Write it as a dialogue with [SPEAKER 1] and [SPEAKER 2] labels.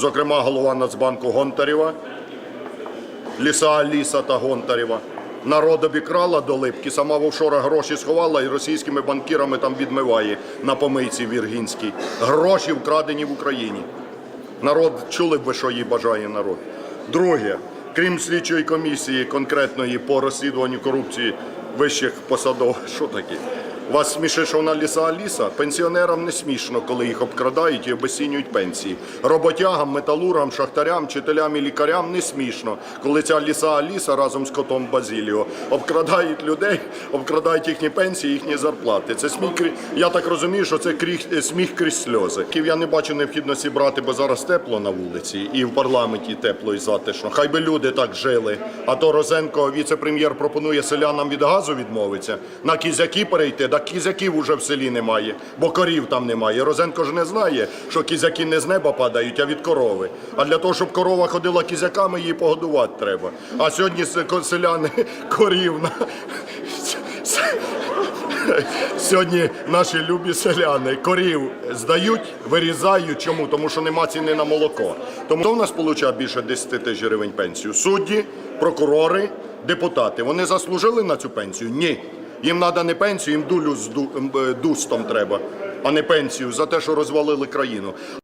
[SPEAKER 1] зокрема голова Нацбанку Гонтарєва, Ліса Аліса та Гонтарєва. Народ обікрала до липки, сама в офшорах гроші сховала і російськими банкірами там відмиває на помийці Віргінській. Гроші вкрадені в Україні. Народ чули б ви, що їй бажає народ. Друге, крім слідчої комісії конкретної по розслідуванню корупції вищих посадов, що таке? Вас смішить, що вона ліса Аліса? Пенсіонерам не смішно, коли їх обкрадають і обесцінюють пенсії. Роботягам, металургам, шахтарям, вчителям і лікарям не смішно, коли ця ліса Аліса разом з котом Базіліо обкрадають людей, обкрадають їхні пенсії, їхні зарплати. Це сміх, я так розумію, що це кріх, е, сміх крізь сльози. Я не бачу необхідності брати, бо зараз тепло на вулиці і в парламенті тепло і затишно. Хай би люди так жили. А то Розенко, віце-прем'єр, пропонує селянам від газу відмовитися, на кізяки перейти. Кізяків уже в селі немає, бо корів там немає. Розенко ж не знає, що кізяки не з неба падають, а від корови. А для того, щоб корова ходила кізяками, її погодувати треба. А сьогодні селяни корів. Сьогодні наші любі селяни корів здають, вирізають. Чому? Тому що нема ціни на молоко. Тому хто в нас отримує більше 10 тисяч гривень пенсію? Судді, прокурори, депутати. Вони заслужили на цю пенсію? Ні. Їм треба не пенсію, їм дулю з е, дустом треба, а не пенсію за те, що розвалили країну.